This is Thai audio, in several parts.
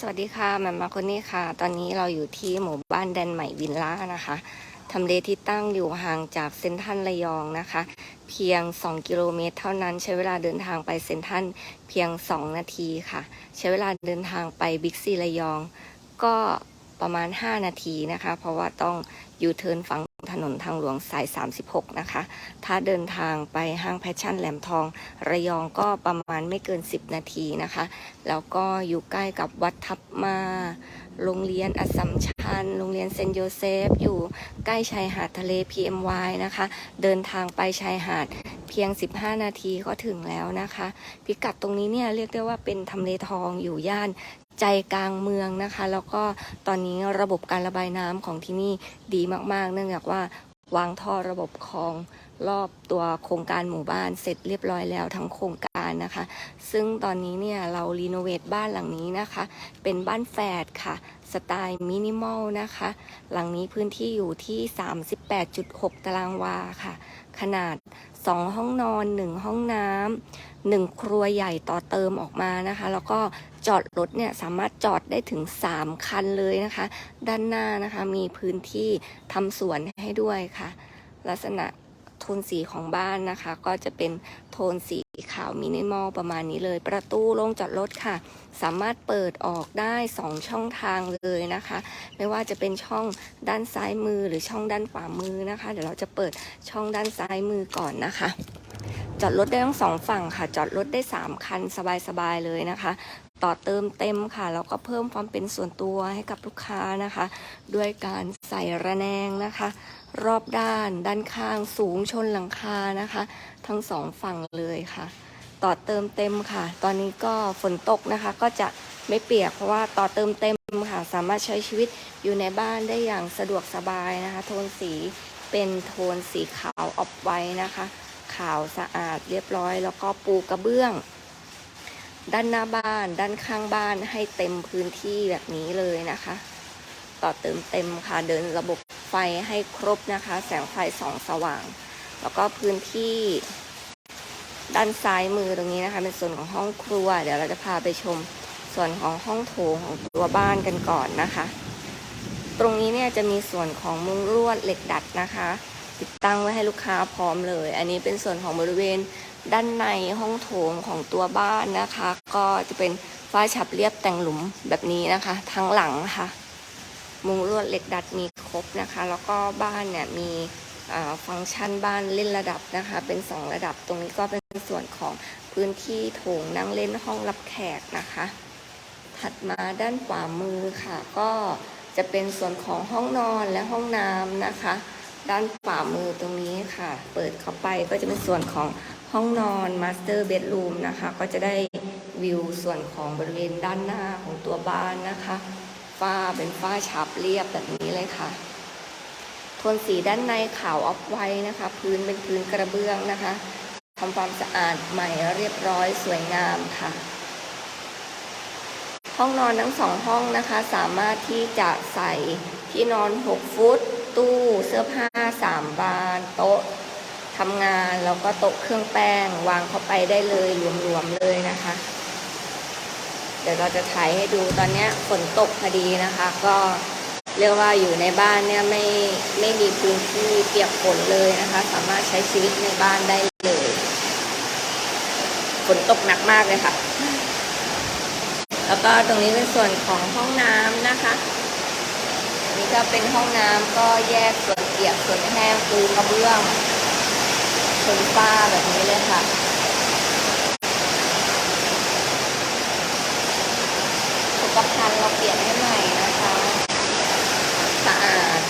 สวัสดีค่ะแมมมาคนนี้ค่ะ ตอนนี้เราอยู่ที่หมู่บ้านแดนใหม่วินล่านะคะทำเลที่ตั้งอยู่ห่างจากเซนทัลระยองนะคะ เพียง 2 กิโลเมตร เท่านั้นใช้เวลาเดินทางไปเซนทัลเพียง 2 นาทีค่ะ ใช้เวลาเดินทางไปบิ๊กซีระยอง ก็ประมาณ 5 นาทีนะคะ เพราะว่าต้องยูเทิร์นฝั่ง ถนนทางหลวงสาย 36 นะคะ ถ้าเดินทางไปห้างแพชชั่นแหลมทอง ระยองก็ประมาณไม่เกิน 10 นาทีนะคะ แล้วก็อยู่ใกล้กับวัดทับมา โรงเรียนอัสสัมชัญ โรงเรียนเซนต์โยเซฟ อยู่ใกล้ชายหาดทะเล PMY นะคะ เดินทางไปชายหาดเพียง 15 นาทีก็ถึงแล้วนะคะ พิกัดตรงนี้เนี่ยเรียกได้ว่าเป็นทำเลทองอยู่ย่าน ใจกลางเมืองนะคะ แล้วก็ตอนนี้ระบบการระบายน้ำของที่นี่ดีมาก ๆ เนื่องจากว่าวางท่อระบบคลองรอบตัวโครงการหมู่บ้านเสร็จเรียบร้อยแล้วทั้งโครงการ นะคะ ซึ่งตอนนี้เนี่ยเรารีโนเวทบ้านหลังนี้นะคะ เป็นบ้านแฝดค่ะ สไตล์มินิมอลนะคะ หลังนี้พื้นที่อยู่ที่ 38.6 ตารางวาค่ะ ขนาด 2 ห้องนอน 1 ห้องน้ำหนึ่งครัวใหญ่ต่อเติมออกมานะคะ แล้วก็จอดรถเนี่ยสามารถจอดได้ถึง 3 คันเลยนะคะ ด้านหน้านะคะมีพื้นที่ทำสวนให้ด้วยค่ะ ลักษณะโทนสีของบ้านนะคะ ก็จะเป็นโทนสี ขาวมินิมอลประมาณนี้เลย ประตูโรงจอดรถค่ะ สามารถเปิดออกได้ 2 ช่องทางเลยนะคะ ไม่ว่าจะเป็นช่องด้านซ้ายมือหรือช่องด้านขวามือนะคะ เดี๋ยวเราจะเปิดช่องด้านซ้ายมือก่อนนะคะจอดรถได้ทั้งสองฝั่งค่ะ จอดรถได้ 3 คันสบายๆเลยนะคะ ต่อเติมเต็มค่ะ แล้วก็เพิ่มความเป็นส่วนตัวให้กับลูกค้านะคะ ด้วยการใส่ระแนงนะคะ รอบด้าน ด้านข้างสูงชนหลังคานะคะ ทั้งสองฝั่งเลยค่ะ ต่อเติมเต็มค่ะ ตอนนี้ก็ฝนตกนะคะก็จะไม่เปียกเพราะว่าต่อเติมเต็มค่ะ สามารถใช้ชีวิตอยู่ในบ้านได้อย่างสะดวกสบายนะคะ โทนสีเป็นโทนสีขาวออบไว้นะคะ ขาวสะอาดเรียบร้อย แล้วก็ปูกระเบื้อง ด้านหน้าบ้าน ด้านข้างบ้านให้เต็มพื้นที่แบบนี้เลยนะคะ ต่อเติมเต็มค่ะเดินระบบ ไฟให้ครบนะคะ แสงไฟสองสว่าง แล้วก็พื้นที่ด้านซ้ายมือตรงนี้นะคะ เป็นส่วนของห้องครัว เดี๋ยวเราจะพาไปชมส่วนของห้องโถงของตัวบ้านกันก่อนนะคะ ตรงนี้เนี่ยจะมีส่วนของมุ้งลวดเหล็กดัดนะคะ ติดตั้งไว้ให้ลูกค้าพร้อมเลย อันนี้เป็นส่วนของบริเวณด้านในห้องโถงของตัวบ้านนะคะ ก็จะเป็นฝ้าฉับเรียบแต่งหลุมแบบนี้นะคะ ทั้งหลังค่ะ มุงลวดเหล็กดัดมีครบนะคะ แล้วก็บ้านเนี่ยมีฟังก์ชันบ้านเล่นระดับนะคะ เป็น 2 ระดับตรงนี้ก็เป็นส่วนของพื้นที่โถงนั่งเล่นห้องรับแขกนะคะ ถัดมาด้านขวามือค่ะ ก็จะเป็นส่วนของห้องนอนและห้องน้ำนะคะ ด้านขวามือตรงนี้ค่ะ เปิดเข้าไปก็จะเป็นส่วนของห้องนอนมาสเตอร์เบดรูมนะคะ ก็จะได้วิวส่วนของบริเวณด้านหน้าของตัวบ้านนะคะ ฝ้าเป็นฝ้าฉับเรียบแบบนี้เลยค่ะ โทนสีด้านในขาวออฟไวท์นะคะ พื้นเป็นพื้นกระเบื้องนะคะทำความสะอาดใหม่เรียบร้อยสวยงามค่ะ ห้องนอนทั้งสองห้องนะคะ สามารถที่จะใส่ที่นอน 6 ฟุต ตู้เสื้อผ้า 3 บานโต๊ะทำงานแล้วก็โต๊ะเครื่องแป้ง วางเข้าไปได้เลยรวมๆเลยนะคะ ดี๋ยวเราจะถ่ายให้ดูตอนนี้ฝนตกพอดีนะคะ ก็เรียกว่าอยู่ในบ้านเนี่ยไม่ไม่มีพื้นที่เปียกฝนเลยนะคะ สามารถใช้ชีวิตในบ้านได้เลยฝนตกหนักมากเลยค่ะ แล้วก็ตรงนี้เป็นส่วนของห้องน้ำนะคะนนี้ก็เป็นห้องน้ำก็แยกส่วนเปียกส่วนแห้งปูกระเบื้องชนฝ้าแบบนี้เลยค่ะ สุขภัณฑ์เราเป ลี่ยนให้ใหม่นะคะ สะอาด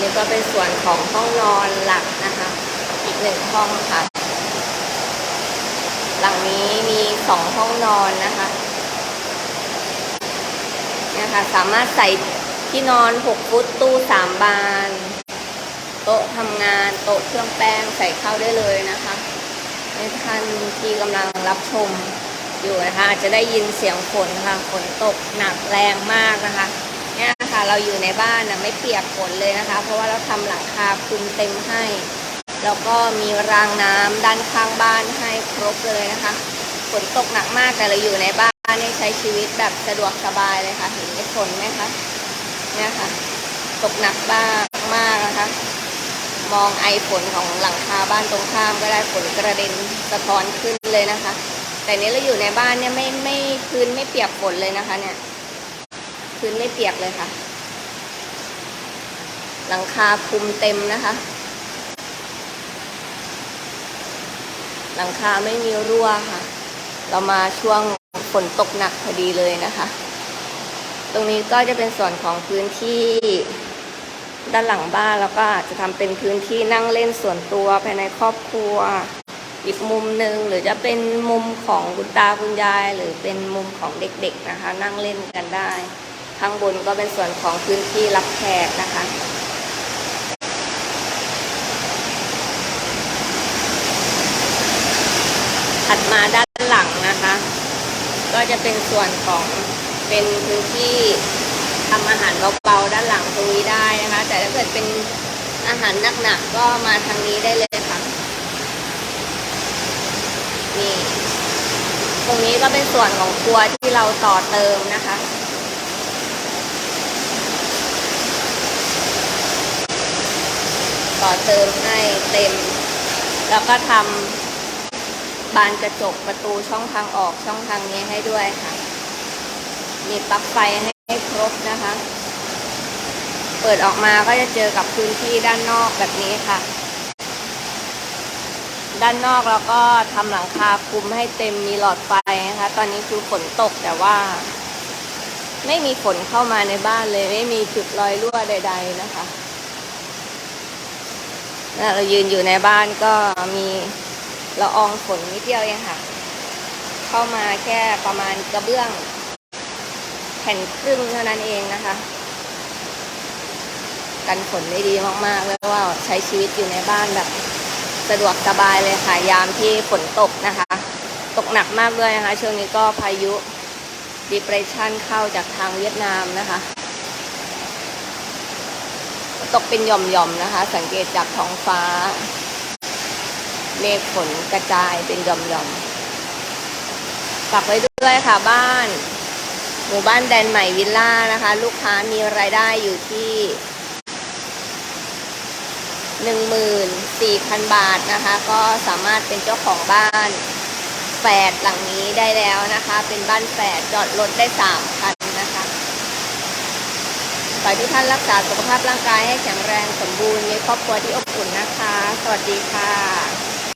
นี่ก็เป็นส่วนของห้องนอนหลักนะคะ อีกหนึ่งห้องค่ะ หลังนี้มีสองห้องนอนนะคะนี่ยค่ะสามารถใส่ที่นอน 6 ฟุตตู้ 3 บาน โต๊ะทำงาน โต๊ะเครื่องแป้งใส่ข้าวได้เลยนะคะในท่านที่กำลังรับชมอยู่นะคะอาจจะได้ยินเสียงฝนค่ะฝนตกหนักแรงมากนะคะเนี่ยค่ะเราอยู่ในบ้านนะไม่เปียกฝนเลยนะคะ เพราะว่าเราทำหลังคาคลุมเต็มให้ แล้วก็มีรางน้ำด้านข้างบ้านให้ครบเลยนะคะฝนตกหนักมากแต่เราอยู่ในบ้านใช้ชีวิตแบบสะดวกสบายเลยค่ะเห็นไอ้ฝนไหมคะเนี่ยค่ะ ตกหนักบ้างมาก มองไอฝนของหลังคาบ้านตรงข้ามก็ได้ฝนกระเด็นสะท้อนขึ้นเลยนะคะ แต่นี้เราอยู่ในบ้านเนี่ยไม่ไม่พื้นไม่เปียกฝนเลยนะคะ เนี่ยพื้นไม่เปียกเลยค่ะ หลังคาคุมเต็มนะคะ หลังคาไม่มีรั่วค่ะ เรามาช่วงฝนตกหนักพอดีเลยนะคะ ตรงนี้ก็จะเป็นส่วนของพื้นที่ ด้านหลังบ้านแล้วก็อาจจะทำเป็นพื้นที่นั่งเล่นส่วนตัวภายในครอบครัว อีกมุมหนึ่งหรือจะเป็นมุมของคุณตาคุณยาย หรือเป็นมุมของเด็กๆนะคะ นั่งเล่นกันได้ ข้างบนก็เป็นส่วนของพื้นที่รับแขกนะคะถัดมาด้านหลังนะคะ ก็จะเป็นส่วนของเป็นพื้นที่ ทำอาหารเบาๆด้านหลังตรงนี้ได้นะคะ แต่ถ้าเกิดเป็นอาหารหนักๆก็มาทางนี้ได้เลยค่ะนี่ตรงนี้ก็เป็นส่วนของครัวที่เราต่อเติมนะคะต่อเติมให้เต็ม แล้วก็ทำบานกระจกประตูช่องทางออกช่องทางนี้ให้ด้วยค่ะ มีปลั๊กไฟให้ ครบนะคะ เปิดออกมาก็จะเจอกับพื้นที่ด้านนอกแบบนี้ค่ะ ด้านนอกเราก็ทำหลังคาคุมให้เต็มมีหลอดไฟนะคะ ตอนนี้คือฝนตกแต่ว่า ไม่มีฝนเข้ามาในบ้านเลย ไม่มีจุดรอยรั่วใด ๆนะคะแล้วเรายืนอยู่ในบ้านก็มีละอองฝนนิดเดียวเองค่ะ เข้ามาแค่ประมาณกระเบื้อง แผ่นครึ่งเท่านั้นเองนะคะ กันฝนได้ดีมากๆเลยว่าใช้ชีวิตอยู่ในบ้านแบบ สะดวกสบายเลยค่ะ ยามที่ฝนตกนะคะ ตกหนักมากด้วยนะคะ ช่วงนี้ก็พายุ depression เข้าจากทางเวียดนามนะคะ ตกเป็นหย่อมๆนะคะ สังเกตจากท้องฟ้า เมฆฝนกระจายเป็นหย่อมๆฝากไว้ด้วยค่ะบ้าน หมู่บ้านแดนใหม่วิลล่านะคะ ลูกค้ามีรายได้อยู่ที่14,000บาทนะคะ ก็สามารถเป็นเจ้าของบ้านแฝดหลังนี้ได้แล้วนะคะ เป็นบ้านแฝดจอดรถได้3คันนะคะขอให้ทุกท่านรักษาสุขภาพร่างกายให้แข็งแรงสมบูรณ์มีครอบครัวที่อบอุ่นนะคะ สวัสดีค่ะ